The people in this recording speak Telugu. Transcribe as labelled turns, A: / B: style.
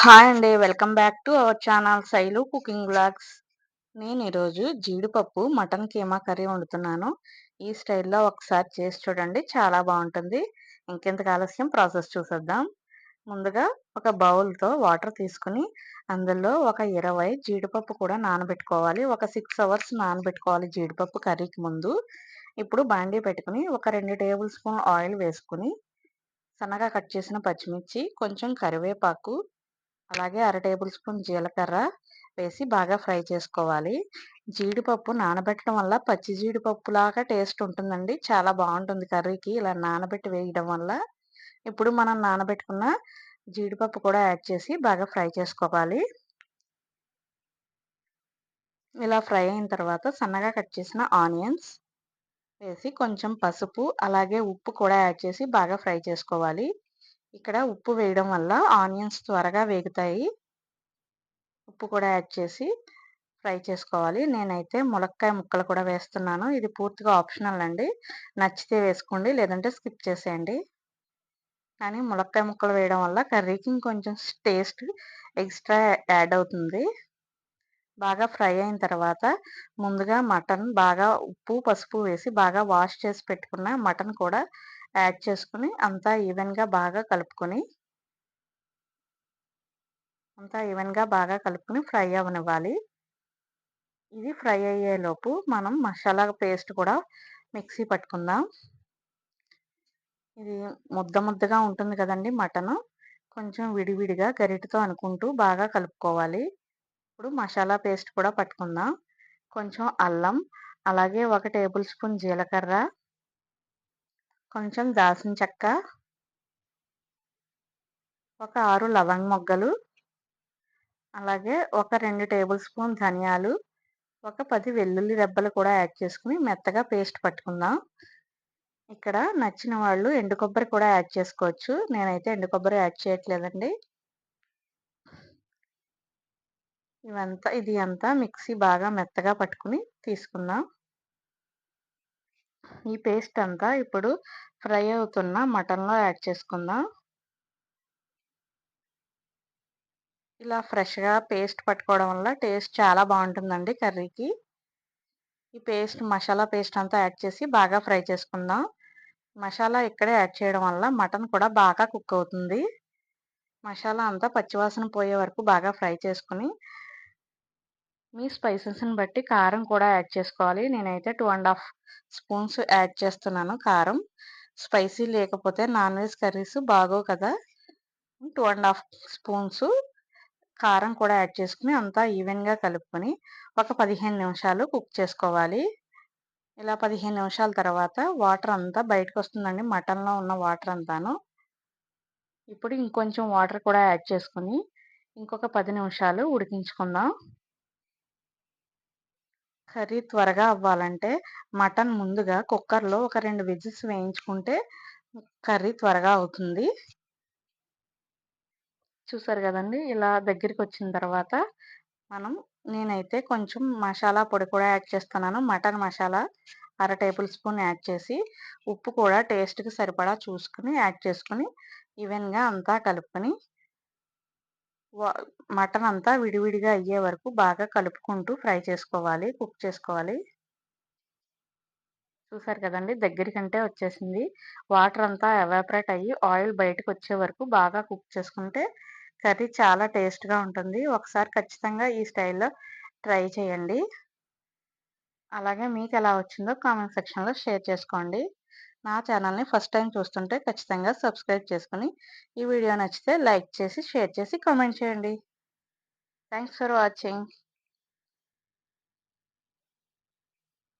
A: హాయ్ అండి. Welcome back to our channel Shailu cooking blogs నేను ఈరోజు జీడిపప్పు మటన్ కీమా కర్రీ వండుతున్నాను. ఈ స్టైల్లో ఒకసారి చేసి చూడండి. చాలా బాగుంటుంది. ఇంకెంత ఆలస్యం? ప్రాసెస్ చూసేద్దాం. ముందుగా ఒక బౌల్తో వాటర్ తీసుకుని అందులో ఒక ఇరవై జీడిపప్పు కూడా నానబెట్టుకోవాలి. ఒక సిక్స్ అవర్స్ నానబెట్టుకోవాలి జీడిపప్పు కర్రీకి ముందు. ఇప్పుడు బాండీ పెట్టుకుని ఒక రెండు టేబుల్ స్పూన్ ఆయిల్ వేసుకుని సన్నగా కట్ చేసిన పచ్చిమిర్చి కొంచెం కరివేపాకు అలాగే అర టేబుల్ స్పూన్ జీలకర్ర వేసి బాగా ఫ్రై చేసుకోవాలి. జీడిపప్పు నానబెట్టడం వల్ల పచ్చి జీడిపప్పు లాగా టేస్ట్ ఉంటుందండి. చాలా బాగుంటుంది కర్రీకి ఇలా నానబెట్టి వేయడం వల్ల. ఇప్పుడు మనం నానబెట్టుకున్న జీడిపప్పు కూడా యాడ్ చేసి బాగా ఫ్రై చేసుకోవాలి. ఇలా ఫ్రై అయిన తర్వాత సన్నగా కట్ చేసిన ఆనియన్స్ వేసి కొంచెం పసుపు అలాగే ఉప్పు కూడా యాడ్ చేసి బాగా ఫ్రై చేసుకోవాలి. ఇక్కడ ఉప్పు వేయడం వల్ల ఆనియన్స్ త్వరగా వేగుతాయి. ఉప్పు కూడా యాడ్ చేసి ఫ్రై చేసుకోవాలి. నేనైతే ములక్కాయ ముక్కలు కూడా వేస్తున్నాను. ఇది పూర్తిగా ఆప్షనల్ అండి. నచ్చితే వేసుకోండి లేదంటే స్కిప్ చేసేయండి. కానీ ములక్కాయ ముక్కలు వేయడం వల్ల కర్రీకి ఇంకొంచెం టేస్ట్ ఎక్స్ట్రా యాడ్ అవుతుంది. బాగా ఫ్రై అయిన తర్వాత ముందుగా మటన్ బాగా ఉప్పు పసుపు వేసి బాగా వాష్ చేసి పెట్టుకున్న మటన్ కూడా యాడ్ చేసుకుని అంతా ఈవెన్గా బాగా కలుపుకొని అంతా ఈవెన్గా బాగా కలుపుకొని ఫ్రై అవనివ్వాలి ఇది ఫ్రై అయ్యేలోపు మనం మసాలా పేస్ట్ కూడా మిక్సీ పట్టుకుందాం. ఇది ముద్ద ముద్దగా ఉంటుంది కదండి మటన్. కొంచెం విడివిడిగా గరిటతో అనుకుంటూ బాగా కలుపుకోవాలి. ఇప్పుడు మసాలా పేస్ట్ కూడా పట్టుకుందాం. కొంచెం అల్లం అలాగే ఒక టేబుల్ స్పూన్ జీలకర్ర కొంచెం దాల్చిన చెక్క ఒక ఆరు లవంగ మొగ్గలు అలాగే ఒక రెండు టేబుల్ స్పూన్ ధనియాలు ఒక పది వెల్లుల్లి రెబ్బలు కూడా యాడ్ చేసుకుని మెత్తగా పేస్ట్ పట్టుకుందాం. ఇక్కడ నచ్చిన వాళ్ళు ఎండు కొబ్బరి కూడా యాడ్ చేసుకోవచ్చు. నేనైతే ఎండు కొబ్బరి యాడ్ చేయట్లేదండి. ఇవంతా ఇది అంతా మిక్సీ బాగా మెత్తగా పట్టుకుని తీసుకుందాం. ఈ పేస్ట్ అంతా ఇప్పుడు ఫ్రై అవుతున్న మటన్లో యాడ్ చేసుకుందాం. ఇలా ఫ్రెష్గా పేస్ట్ పట్టుకోవడం వల్ల టేస్ట్ చాలా బాగుంటుందండి కర్రీకి. ఈ పేస్ట్ మసాలా పేస్ట్ అంతా యాడ్ చేసి బాగా ఫ్రై చేసుకుందాం. మసాలా ఇక్కడే యాడ్ చేయడం వల్ల మటన్ కూడా బాగా కుక్ అవుతుంది. మసాలా అంతా పచ్చివాసన పోయే వరకు బాగా ఫ్రై చేసుకుని మీ స్పైసెస్ని బట్టి కారం కూడా యాడ్ చేసుకోవాలి. నేనైతే two and half spoons add చేస్తున్నాను కారం. స్పైసీ లేకపోతే నాన్ వెజ్ కర్రీస్ బాగోవు కదా. టూ అండ్ హాఫ్ స్పూన్స్ కారం కూడా యాడ్ చేసుకుని అంతా ఈవెన్గా కలుపుకొని ఒక పదిహేను నిమిషాలు కుక్ చేసుకోవాలి. ఇలా పదిహేను నిమిషాల తర్వాత వాటర్ అంతా బయటకు వస్తుందండి. మటన్లో ఉన్న వాటర్ అంతాను. ఇప్పుడు ఇంకొంచెం వాటర్ కూడా యాడ్ చేసుకుని ఇంకొక పది నిమిషాలు ఉడికించుకుందాం. కర్రీ త్వరగా అవ్వాలంటే మటన్ ముందుగా కుక్కర్లో ఒక రెండు విజిల్స్ వేయించుకుంటే కర్రీ త్వరగా అవుతుంది. చూసారు కదండి? ఇలా దగ్గరికి వచ్చిన తర్వాత మనం నేనైతే కొంచెం మసాలా పొడి కూడా యాడ్ చేస్తున్నాను. మటన్ మసాలా అర టేబుల్ స్పూన్ యాడ్ చేసి ఉప్పు కూడా టేస్ట్కి సరిపడా చూసుకుని యాడ్ చేసుకుని ఈవెన్గా అంతా కలుపుకొని మటన్ అంతా విడివిడిగా అయ్యే వరకు బాగా కలుపుకుంటూ ఫ్రై చేసుకోవాలి కుక్ చేసుకోవాలి. చూసారు కదండి దగ్గరికంటే వచ్చేసింది. వాటర్ అంతా ఎవాపరేట్ అయ్యి ఆయిల్ బయటకు వచ్చే వరకు బాగా కుక్ చేసుకుంటే కర్రీ చాలా టేస్ట్గా ఉంటుంది. ఒకసారి ఖచ్చితంగా ఈ స్టైల్లో ట్రై చేయండి. అలాగే మీకు ఎలా వచ్చిందో కామెంట్ సెక్షన్లో షేర్ చేసుకోండి. నా ఛానల్ని ఫస్ట్ టైం చూస్తుంటే ఖచ్చితంగా సబ్స్క్రైబ్ చేసుకుని ఈ వీడియో నచ్చితే లైక్ చేసి షేర్ చేసి కామెంట్ చేయండి. Thanks for watching.